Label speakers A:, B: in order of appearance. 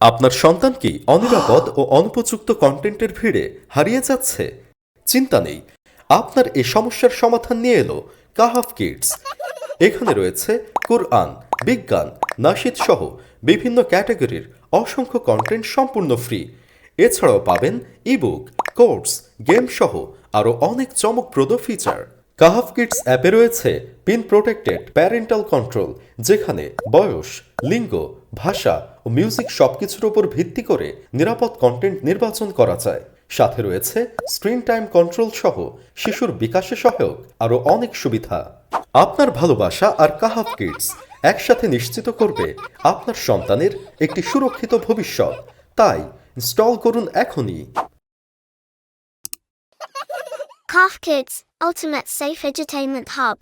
A: আপনার সন্তান কি অনিরাপদ ও অনুপযুক্ত কন্টেন্টের ভিড়ে হারিয়ে যাচ্ছে? চিন্তা নেই। আপনার এই সমস্যার সমাধান নিয়ে এলো কাহাফ কিডস। এখানে রয়েছে কোরআন, বিজ্ঞান নাশিদ সহ বিভিন্ন ক্যাটাগরির অসংখ্য কন্টেন্ট সম্পূর্ণ ফ্রি। এছাড়াও পাবেন ইবুক কোর্স গেম সহ আরও অনেক চমকপ্রদ ফিচার কাহাফ কিডস অ্যাপে রয়েছে পিন প্রোটেক্টেড প্যারেন্টাল কন্ট্রোল যেখানে বয়স, লিঙ্গ ভাষা ও মিউজিক সবকিছুর উপর ভিত্তি করে নিরাপদ কন্টেন্ট নির্বাচন করা যায়। সাথে রয়েছে স্ক্রিন টাইম কন্ট্রোল সহ শিশুর বিকাশে সহায়ক আরও অনেক সুবিধা। আপনার ভালোবাসা আর কাহাফ কিডস একসাথে নিশ্চিত করবে আপনার সন্তানের একটি সুরক্ষিত ভবিষ্যৎ। তাই ইনস্টল করুন এখনই।
B: Calf Kids, Ultimate Safe Edutainment Hub.